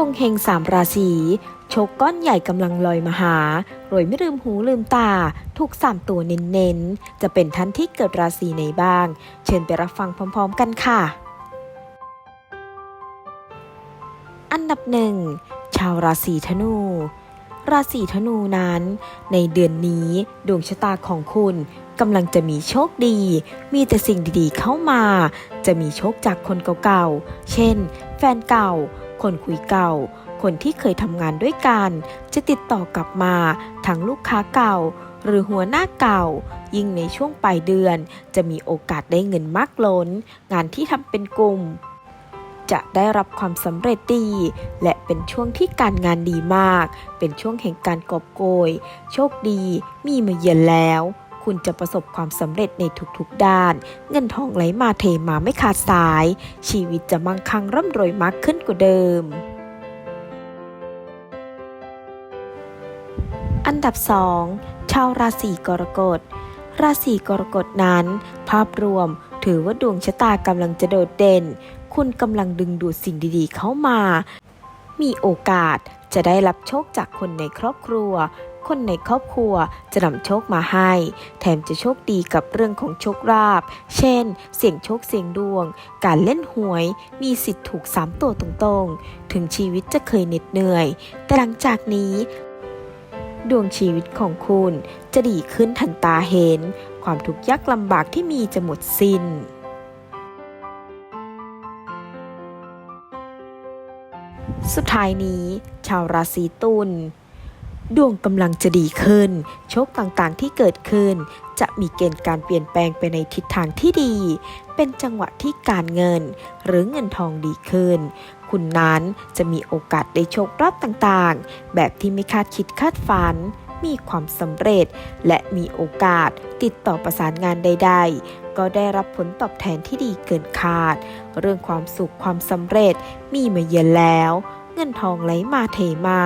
วงเฮงสามราศีโชคก้อนใหญ่กำลังลอยมาหารวยไม่ลืมหูลืมตา ถูกสามตัวเน้นๆ จะเป็นท่านที่เกิดราศีไหนบ้าง เชิญไปรับฟังพร้อมๆกันค่ะ อันดับหนึ่ง ชาวราศีธนู ราศีธนูนั้น ในเดือนนี้ดวงชะตาของคุณกำลังจะมีโชคดี มีแต่สิ่งดีๆเข้ามา จะมีโชคจากคนเก่าๆ เช่น แฟนเก่า คนคุยเก่า คนที่เคยทำงานด้วยกัน จะติดต่อกลับมาทั้งลูกค้าเก่า หรือหัวหน้าเก่า ยิ่งในช่วงปลายเดือน จะมีโอกาสได้เงินมากล้น งานที่ทำเป็นกลุ่ม จะได้รับความสำเร็จดี และเป็นช่วงที่การงานดีมาก เป็นช่วงแห่งการกอบโกย โชคดี มีมาเยือนแล้ว คุณจะประสบความสำเร็จในทุกๆด้าน เงินทองไหลมาเทมาไม่ขาดสาย ชีวิตจะมั่งคั่งร่ำรวยมากขึ้นกว่าเดิม อันดับ 2 ชาวราศีกรกฎ ราศีกรกฎนั้น ภาพรวมถือว่าดวงชะตากำลังจะโดดเด่น คุณกำลังดึงดูดสิ่งดีๆเข้ามา มีโอกาสจะได้รับโชคจากคนในครอบครัว คนในครอบครัวจะนำโชคมาให้ แถมจะโชคดีกับเรื่องของโชคลาภเช่น เสี่ยงโชคเสี่ยงดวง การเล่นหวย มีสิทธิ์ถูก 3 ตัวตรงๆ ถึงชีวิตจะเคยเหน็ดเหนื่อย แต่หลังจากนี้ ดวงชีวิตของคุณจะดีขึ้นทันตาเห็น ความทุกข์ยากลำบากที่มีจะหมดสิ้นสุดท้ายนี้ ชาวราศีตุล ดวงกำลังจะดีขึ้น โชคต่างๆที่เกิดขึ้น จะมีเกณฑ์การเปลี่ยนแปลงไปในทิศทางที่ดี เป็นจังหวะที่การเงิน หรือเงินทองดีขึ้น คุณนั้นจะมีโอกาสได้โชคลาภต่างๆ แบบที่ไม่คาดคิดคาดฝัน มีความสำเร็จ และมีโอกาสติดต่อประสานงานใด ๆก็ได้รับผลตอบแทนที่ดีเกินคาด เรื่องความสุขความสำเร็จมีมาเยือนแล้ว เงินทองไหลมาเทมา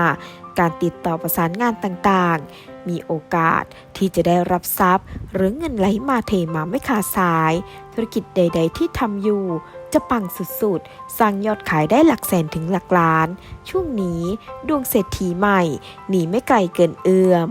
การติดต่อประสานงานต่างๆ มีโอกาสที่จะได้รับทรัพย์ หรือเงินไหลมาเทมาไม่ขาดสาย ธุรกิจใด ๆ ที่ทำอยู่จะปังสุดๆ สร้างยอดขายได้หลักแสนถึงหลักล้าน ช่วงนี้ดวงเศรษฐีใหม่หนีไม่ไกลเกินเอื้อม